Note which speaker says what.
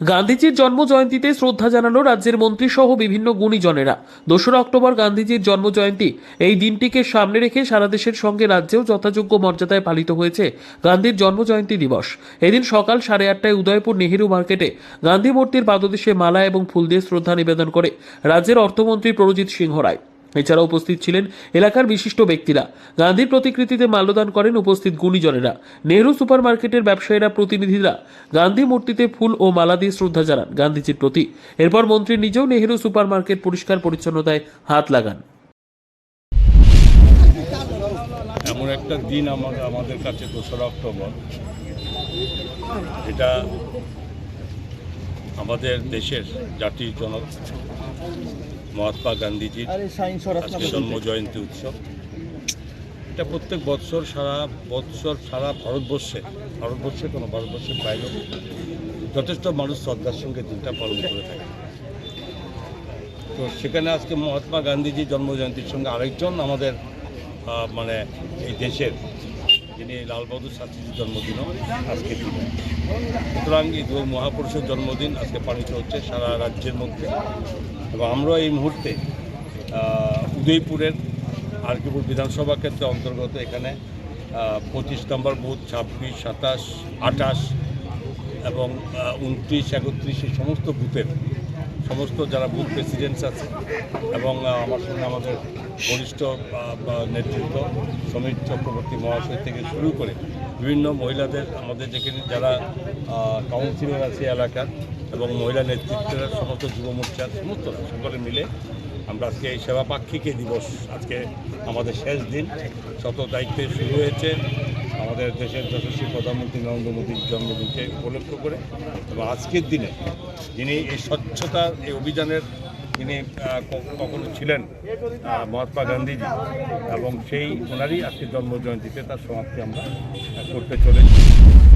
Speaker 1: গান্ধীজির জন্ম জয়ন্তীতে শ্রদ্ধা জানালো রাজ্যের মন্ত্রী সহ বিভিন্ন গুণীজনেরা। দোসরা অক্টোবর গান্ধীজির জন্ম জয়ন্তী এই দিনটিকে সামনে রেখে সারা দেশের সঙ্গে রাজ্যেও যথাযোগ্য মর্যাদায় পালিত হয়েছে গান্ধীর জন্ম জয়ন্তী দিবস। এদিন সকাল সাড়ে আটটায় উদয়পুর নেহেরু মার্কেটে গান্ধী মূর্তির পাদদেশে মালা এবং ফুল দিয়ে শ্রদ্ধা নিবেদন করে রাজ্যের অর্থমন্ত্রী প্ররজিৎ সিংহ রায়। এছাড়া উপস্থিত ছিলেন এলাকার বিশিষ্ট ব্যক্তিরা। গান্ধীর প্রতিকৃতিতে মাল্যদান করেন উপস্থিত গুণীজনেরা। নেহরু সুপার মার্কেটের ব্যবসায়ীরা, প্রতিনিধিরা গান্ধী মূর্তিতে ফুল ও মালা দিয়ে শ্রদ্ধা জানান গান্ধীজির প্রতি। এরপর মন্ত্রী নিজেও নেহরু সুপার মার্কেট পরিষ্কার পরিচ্ছন্নতায় হাত লাগান।
Speaker 2: এমন একটা দিন আমার, আমাদের কাছে দোসরা অক্টোবর। এটা আমাদের দেশের জাতির জনক মহাত্মা গান্ধীজির জন্ম জয়ন্তী উৎসব। এটা প্রত্যেক বৎসর সারা বৎসর সারা ভারতবর্ষে ভারতবর্ষে কোনো ভারতবর্ষের বাইরেও যথেষ্ট মানুষ শ্রদ্ধার সঙ্গে দিনটা পালন করে থাকে। তো সেখানে আজকে মহাত্মা গান্ধীজির জন্মজয়ন্তীর সঙ্গে আরেকজন আমাদের মানে এই দেশের যিনি লালবাহাদুর শাস্ত্রীজির জন্মদিনও আজকে দিন সুতরাং এই দুই মহাপুরুষের জন্মদিন আজকে পালিত হচ্ছে সারা রাজ্যের মধ্যে। এবং আমরা এই মুহূর্তে উদয়পুরের আরকিপুর বিধানসভা ক্ষেত্রে অন্তর্গত এখানে পঁচিশ নম্বর বুথ, ছাব্বিশ, সাতাশ, আঠাশ এবং উনত্রিশ, একত্রিশ এই সমস্ত বুথের, সমস্ত যারা বুথ প্রেসিডেন্টস আছে এবং আমার সঙ্গে আমাদের বরিষ্ঠ নেতৃত্ব, সমীর চক্রবর্তী মহাশয় থেকে শুরু করে বিভিন্ন মহিলাদের আমাদের যেখানে যারা কাউন্সিলর আছে এলাকার এবং মহিলা নেতৃত্বের সমস্ত যুব মোর্চার সকলে মিলে আমরা আজকে এই সেবা পাক্ষিকে দিবস আজকে আমাদের শেষ দিন। শত দায়িত্বে শুরু হয়েছে। আমাদের দেশের যশস্বী প্রধানমন্ত্রী নরেন্দ্র মোদীর জন্মদিনকে উপলক্ষ করে এবং আজকের দিনে যিনি এই স্বচ্ছতার, এই অভিযানের তিনি কখনো ছিলেন মহাত্মা গান্ধীজি এবং সেই ওনারই আজকে জন্মজয়ন্তীতে তার সমাপ্তি আমরা করতে চলেছি।